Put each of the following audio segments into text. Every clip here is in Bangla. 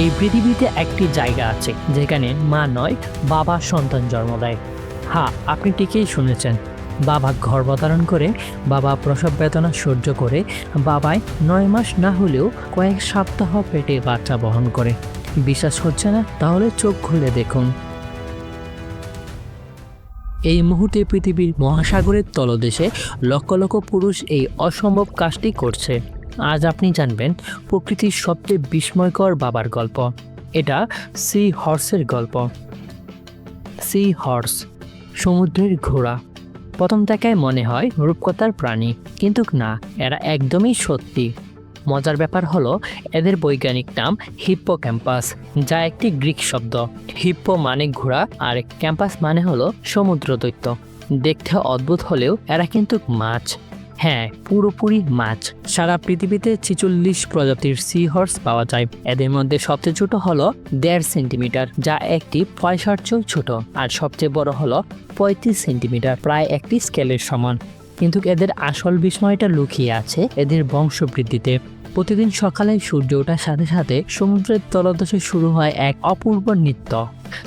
এই পৃথিবীতে একটি জায়গা আছে, যেখানে মা নয় বাবা সন্তান জন্ম দেয়। হ্যাঁ আপনি ঠিকই শুনেছেন। বাবা গর্ভধারণ করে, বাবা প্রসব বেদনা সহ্য করে, বাবাই নয় মাস না হলেও কয়েক সপ্তাহ পেটে বাচ্চা বহন করে। বিশ্বাস হচ্ছে না? তাহলে চোখ খুলে দেখুন। এই মুহূর্তে পৃথিবীর মহাসাগরের তলদেশে লক্ষ লক্ষ পুরুষ এই অসম্ভব কাজটি করছে। আজ আপনি জানবেন প্রকৃতির সবচেয়ে বিস্ময়কর বাবার গল্প। এটা সি হর্সের গল্প। সি হর্স সমুদ্রের ঘোড়া। প্রথম দেখায় মনে হয় রূপকথার প্রাণী, কিন্তু না, এরা একদমই সত্যি। মজার ব্যাপার হলো, এদের বৈজ্ঞানিক নাম হিপ্পো ক্যাম্পাস যা একটি গ্রিক শব্দ। হিপ্পো মানে ঘোড়া, আর ক্যাম্পাস মানে হলো সমুদ্র দৈত্য দেখতে অদ্ভুত হলেও এরা কিন্তু মাছ। হ্যাঁ পুরোপুরি মাছ। সারা পৃথিবীতে ছিচল্লিশ প্রজাতির সি হর্স পাওয়া যায়। এদের মধ্যে সবচেয়ে ছোট হলো দেড় সেন্টিমিটার, যা একটি পয়সার চেয়েও ছোট, আর সবচেয়ে বড় হলো পঁয়ত্রিশ সেন্টিমিটার, প্রায় একটি স্কেলের সমান। কিন্তু এদের আসল বিস্ময়টা লুকিয়ে আছে এদের বংশবৃদ্ধিতে। প্রতিদিন সকালে সূর্য ওঠার সাথে সাথে সমুদ্রের তলদেশে শুরু হয় এক অপূর্ব নৃত্য।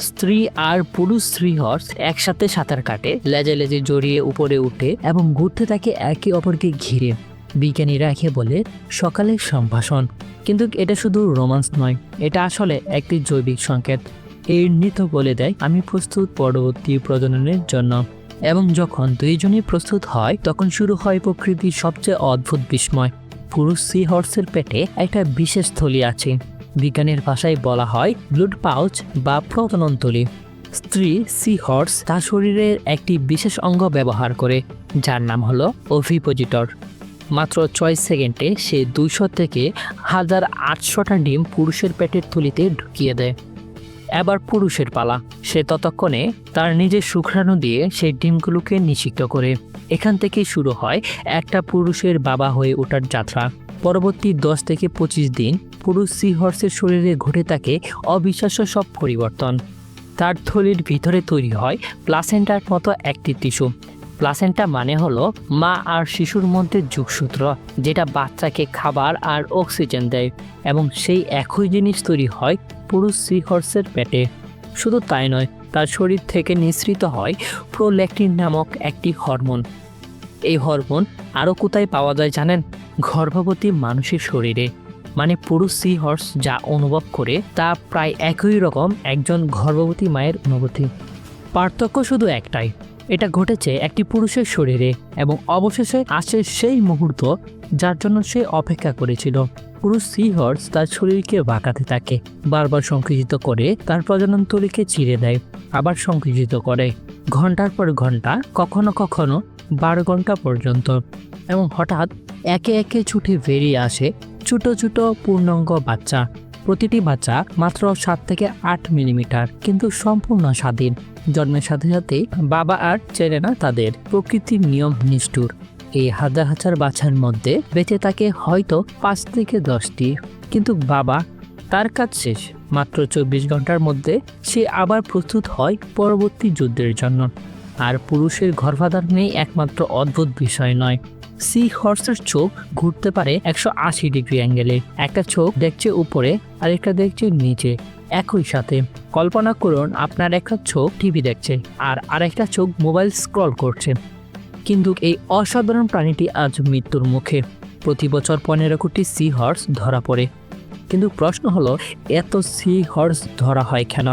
স্ত্রী আর পুরুষ স্ত্রী হর্স একসাথে সাঁতার কাটে লেজে লেজে জড়িয়ে উপরে উঠে এবং ঘুরতে থাকে একে অপরকে ঘিরে। বিজ্ঞানীরা একে বলে সকালের সম্ভাষণ। কিন্তু এটা শুধু রোমান্স নয়, এটা আসলে একটি জৈবিক সংকেত। এই নৃত্য বলে দেয়, আমি প্রস্তুত পরবর্তী প্রজননের জন্য। এবং যখন দুইজনই প্রস্তুত হয়, তখন শুরু হয় প্রকৃতির সবচেয়ে অদ্ভুত বিস্ময়। পুরুষ সি হর্সের পেটে একটা বিশেষ থলি আছে। বিজ্ঞানের ভাষায় বলা হয় ব্লুড পাউচ বা প্রজননতলি। স্ত্রী সি হর্স তার শরীরের একটি বিশেষ অঙ্গ ব্যবহার করে, যার নাম হলো ওভিপোজিটর মাত্র ছয় সেকেন্ডে সে দুইশো থেকে হাজার আটশোটা ডিম পুরুষের পেটের থলিতে ঢুকিয়ে দেয়। এবার পুরুষের পালা। সে ততক্ষণে তার নিজের শুক্রাণু দিয়ে সেই ডিমগুলোকে নিষিক্ত করে। এখান থেকেই শুরু হয় একটা পুরুষের বাবা হয়ে ওঠার যাত্রা। পরবর্তী দশ থেকে পঁচিশ দিন পুরুষ সি হর্সের শরীরে ঘটে থাকে অবিশ্বাস্য সব পরিবর্তন। তার থলির ভিতরে তৈরি হয় প্লাসেন্টার মতো একটি টিস্যু। প্লাসেন্টা মানে হলো মা আর শিশুর মধ্যে যুগসূত্র, যেটা বাচ্চাকে খাবার আর অক্সিজেন দেয় এবং সেই একই জিনিস তৈরি হয় পুরুষ সি হর্সের পেটে। শুধু তাই নয়, তার শরীর থেকে নিঃসৃত হয় প্রোল্যাক্টিন নামক একটি হরমোন। এই হরমোন আরও কোথায় পাওয়া যায় জানেন? গর্ভবতী মানুষের শরীরে মানে পুরুষ সি হর্স যা অনুভব করে তা প্রায় একই রকম একজন গর্ভবতী মায়ের অনুভূতি। পার্থক্য শুধু একটাই, এটা ঘটেছে একটি পুরুষের শরীরে এবং অবশেষে আসে সেই মুহূর্ত যার জন্য সে অপেক্ষা করেছিল। পুরুষ সি হর্স তার শরীরকে বাঁকাতে থাকে, বারবার সংকুচিত করে, তার প্রজনন তলিকে চিরে দেয়, আবার সংকুচিত করে। ঘণ্টার পর ঘণ্টা, কখনো কখনো বারো ঘণ্টা পর্যন্ত। এবং হঠাৎ একে একে ছুটে বেরিয়ে আসে ছোট ছোট পূর্ণাঙ্গ বাচ্চা। প্রতিটি বাচ্চা মাত্র সাত থেকে আট মিলিমিটার, কিন্তু সম্পূর্ণ স্বাধীন। জন্মের সাথে সাথে বাবা আর চেনে না তাদের। প্রকৃতির নিয়ম নিষ্ঠুর। এই হাজার হাজার বাচ্চার মধ্যে বেঁচে থাকে হয়তো পাঁচ থেকে দশটি। কিন্তু বাবা তার কাজ শেষ। মাত্র চব্বিশ ঘণ্টার মধ্যে সে আবার প্রস্তুত হয় পরবর্তী যুদ্ধের জন্য। আর পুরুষের গর্ভাধারণেই একমাত্র অদ্ভুত বিষয় নয়। সি হর্সের চোখ ঘুরতে পারে একশো আশি ডিগ্রি অ্যাঙ্গেলে। একটা চোখ দেখছে উপরে আর একটা দেখছে নিচে। একই সাথে। কল্পনা করুন আপনার একটা চোখ টিভি দেখছে, আর আরেকটা চোখ মোবাইল স্ক্রল করছে। কিন্তু এই অসাধারণ প্রাণীটি আজ মৃত্যুর মুখে। প্রতি বছর পনেরো কোটি সি হর্স ধরা পড়ে। কিন্তু প্রশ্ন হলো, এত সি হর্স ধরা হয় কেন?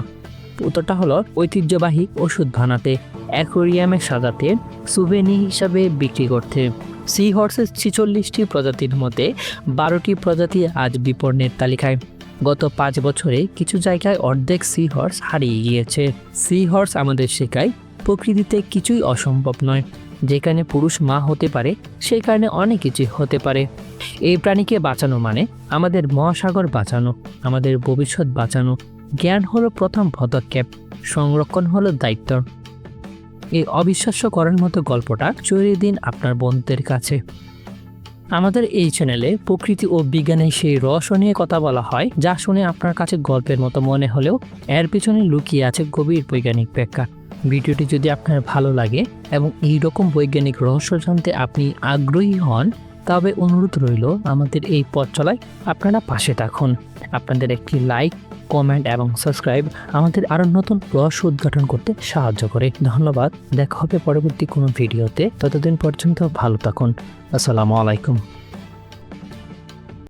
উত্তরটা হলো, ঐতিহ্যবাহী ওষুধ বানাতে, অ্যাকোরিয়ামে সাজাতে সুভেনি হিসাবে বিক্রি করতে। সি হর্সের ছিচল্লিশটি প্রজাতির মধ্যে বারোটি প্রজাতি আজ বিপণের তালিকায়। গত পাঁচ বছরে কিছু জায়গায় অর্ধেক সি হর্স হারিয়ে গিয়েছে। সি হর্স আমাদের শেখায় প্রকৃতিতে কিছুই অসম্ভব নয়। যেখানে পুরুষ মা হতে পারে, সেই কারণে অনেক কিছু হতে পারে। এই প্রাণীকে বাঁচানো মানে আমাদের মহাসাগর বাঁচানো, আমাদের ভবিষ্যৎ বাঁচানো। জ্ঞান হলো প্রথম পদক্ষেপ, সংরক্ষণ হলো দায়িত্ব। এই অবিশ্বাস্য করার মতো গল্পটা চড়িয়ে দিন আপনার বন্ধুদের কাছে। আমাদের এই চ্যানেলে প্রকৃতি ও বিজ্ঞানের সেই রহস্য নিয়ে কথা বলা হয়, যা শুনে আপনার কাছে গল্পের মতো মনে হলেও এর পিছনে লুকিয়ে আছে গভীর বৈজ্ঞানিক ব্যাখ্যা। ভিডিওটি যদি আপনার ভালো লাগে এবং এই রকম বৈজ্ঞানিক রহস্য জানতে আপনি আগ্রহী হন, তবে অনুরোধ রইল আমাদের এই পথ চলায় আপনারা পাশে থাকুন। আপনাদের একটি লাইক কমেন্ট এবং সাবস্ক্রাইব আমাদের আরও নতুন রহস্য উদ্ঘাটন করতে সাহায্য করে। ধন্যবাদ, দেখা হবে পরবর্তী কোনো ভিডিওতে ততদিন পর্যন্ত ভালো থাকুন। আসসালামু আলাইকুম।